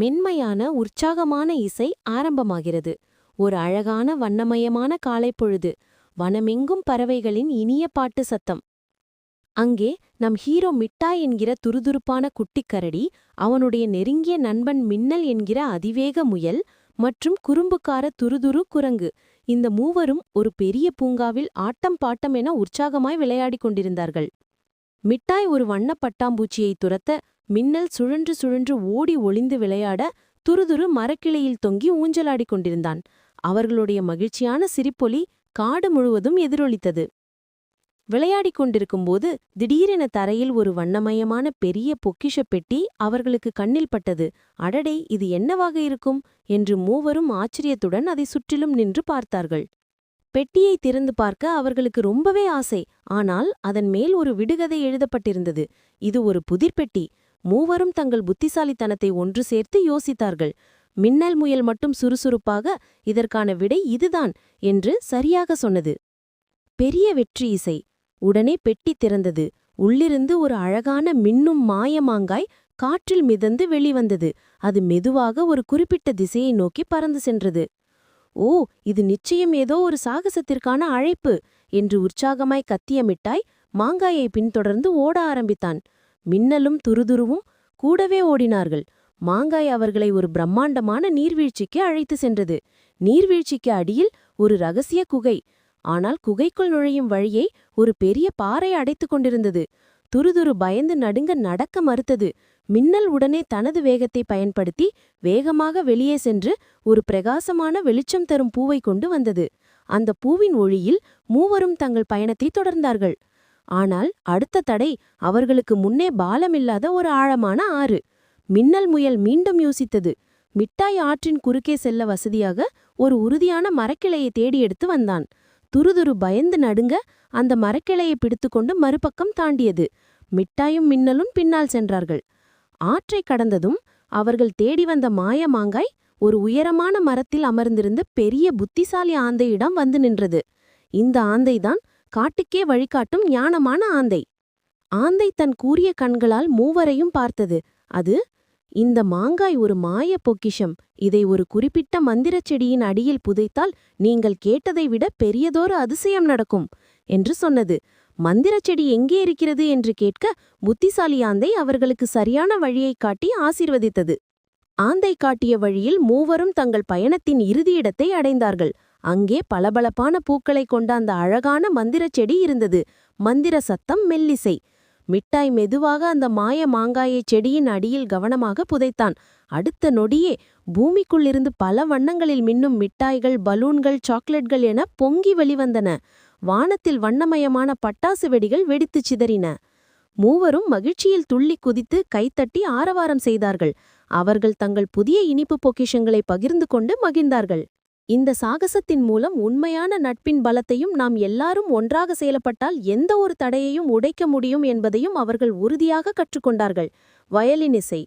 மென்மையான உற்சாகமான இசை ஆரம்பமாகிறது. ஒரு அழகான வண்ணமயமான காலைப்பொழுது வனமெங்கும் பறவைகளின் இனிய பாட்டு சத்தம். அங்கே நம் ஹீரோ மிட்டாய் என்கிற துருதுருப்பான குட்டிக்கரடி அவனுடைய நெருங்கிய நண்பன் மின்னல் என்கிற அதிவேக முயல் மற்றும் குறும்புக்கார துருதுரு குரங்கு. இந்த மூவரும் ஒரு பெரிய பூங்காவில் ஆட்டம் பாட்டம் என உற்சாகமாய் விளையாடிக் கொண்டிருந்தார்கள். மிட்டாய் ஒரு வண்ணப் பட்டாம்பூச்சியை துரத்த மின்னல் சுழன்று சுழன்று ஓடி ஒளிந்து விளையாட துருதுரு மரக்கிளையில் தொங்கி ஊஞ்சலாடிக் கொண்டிருந்தான். அவர்களுடைய மகிழ்ச்சியான சிரிப்பொலி காடு முழுவதும் எதிரொலித்தது. விளையாடிக் கொண்டிருக்கும்போது திடீரென தரையில் ஒரு வண்ணமயமான பெரிய பொக்கிஷப் பெட்டி அவர்களுக்கு கண்ணில் பட்டது. அடடே இது என்னவாக இருக்கும்? என்று மூவரும் ஆச்சரியத்துடன் அதை சுற்றிலும் நின்று பார்த்தார்கள். பெட்டியை திறந்து பார்க்க அவர்களுக்கு ரொம்பவே ஆசை. ஆனால் அதன் மேல் ஒரு விடுகதை எழுதப்பட்டிருந்தது. இது ஒரு புதிர்பெட்டி மூவரும் தங்கள் புத்திசாலித்தனத்தை ஒன்று சேர்த்து யோசித்தார்கள். மின்னல் முயல் மட்டும் சுறுசுறுப்பாக இதற்கான விடை இதுதான் என்று சரியாக சொன்னது. பெரிய வெற்றி இசை. உடனே பெட்டி திறந்தது. உள்ளிருந்து ஒரு அழகான மின்னும் மாயமாங்காய் காற்றில் மிதந்து வெளிவந்தது. அது மெதுவாக ஒரு குறிப்பிட்ட திசையை நோக்கி பறந்து சென்றது. ஓ இது நிச்சயம் ஏதோ ஒரு சாகசத்திற்கான அழைப்பு என்று உற்சாகமாய் கத்திய மிட்டாய் மாங்காயை பின்தொடர்ந்து ஓட ஆரம்பித்தான். மின்னலும் துருதுருவும் கூடவே ஓடினார்கள். மாங்காய் அவர்களை ஒரு பிரம்மாண்டமான நீர்வீழ்ச்சிக்கு அழைத்து சென்றது. நீர்வீழ்ச்சிக்கு அடியில் ஒரு ரகசிய குகை. ஆனால் குகைக்குள் நுழையும் வழியை ஒரு பெரிய பாறை அடைத்துக் கொண்டிருந்தது. துருதுரு பயந்து நடுங்க நடக்க மறுத்தது. மின்னல் உடனே தனது வேகத்தை பயன்படுத்தி வேகமாக வெளியே சென்று ஒரு பிரகாசமான வெளிச்சம் தரும் பூவை கொண்டு வந்தது. அந்த பூவின் ஒளியில் மூவரும் தங்கள் பயணத்தை தொடர்ந்தார்கள். ஆனால் அடுத்த தடை அவர்களுக்கு முன்னே பாலமில்லாத ஒரு ஆழமான ஆறு. மின்னல் முயல் மீண்டும் யோசித்தது. மிட்டாய் ஆற்றின் குறுக்கே செல்ல வசதியாக ஒரு உறுதியான மரக்கிளையை தேடி எடுத்து வந்தான். துருதுரு பயந்து நடுங்க அந்த மரக்கிளையை பிடித்துக்கொண்டு மறுபக்கம் தாண்டியது. மிட்டாயும் மின்னலும் பின்னால் சென்றார்கள். ஆற்றை கடந்ததும் அவர்கள் தேடி வந்த மாய மாங்காய் ஒரு உயரமான மரத்தில் அமர்ந்திருந்த பெரிய புத்திசாலி ஆந்தையிடம் வந்து நின்றது. இந்த ஆந்தைதான் காட்டுக்கே வழிகாட்டும் ஞானமான ஆந்தை. ஆந்தை தன் கூறிய கண்களால் மூவரையும் பார்த்தது. அது இந்த மாங்காய் ஒரு மாய பொக்கிஷம். இதை ஒரு குறிப்பிட்ட மந்திரச் செடியின் அடியில் புதைத்தால் நீங்கள் கேட்டதை விட பெரியதொரு அதிசயம் நடக்கும் என்று சொன்னது. மந்திரச் செடி எங்கே இருக்கிறது? என்று கேட்க புத்திசாலி ஆந்தை அவர்களுக்கு சரியான வழியைக் காட்டி ஆசீர்வதித்தது. ஆந்தை காட்டிய வழியில் மூவரும் தங்கள் பயணத்தின் இறுதியிடத்தை அடைந்தார்கள். அங்கே பளபளப்பான பூக்களைக் கொண்ட அந்த அழகான மந்திரச் செடி இருந்தது. மந்திர சத்தம் மெல்லிசை. மிட்டாய் மெதுவாக அந்த மாய மாங்காயைச் செடியின் அடியில் கவனமாக புதைத்தான். அடுத்த நொடியே பூமிக்குள்ளிருந்து பல வண்ணங்களில் மின்னும் மிட்டாய்கள் பலூன்கள் சாக்லேட்கள் என பொங்கி வெளிவந்தன. வானத்தில் வண்ணமயமான பட்டாசு வெடிகள் வெடித்துச் சிதறின. மூவரும் மகிழ்ச்சியில் துள்ளி குதித்து கைத்தட்டி ஆரவாரம் செய்தார்கள். அவர்கள் தங்கள் புதிய இனிப்பு பொக்கிஷங்களை பகிர்ந்து கொண்டு மகிழ்ந்தார்கள். இந்த சாகசத்தின் மூலம் உண்மையான நட்பின் பலத்தையும் நாம் எல்லாரும் ஒன்றாக செயல்பட்டால் எந்த ஒரு தடையையும் உடைக்க முடியும் என்பதையும் அவர்கள் உறுதியாக கற்றுக்கொண்டார்கள். வயலின் இசை.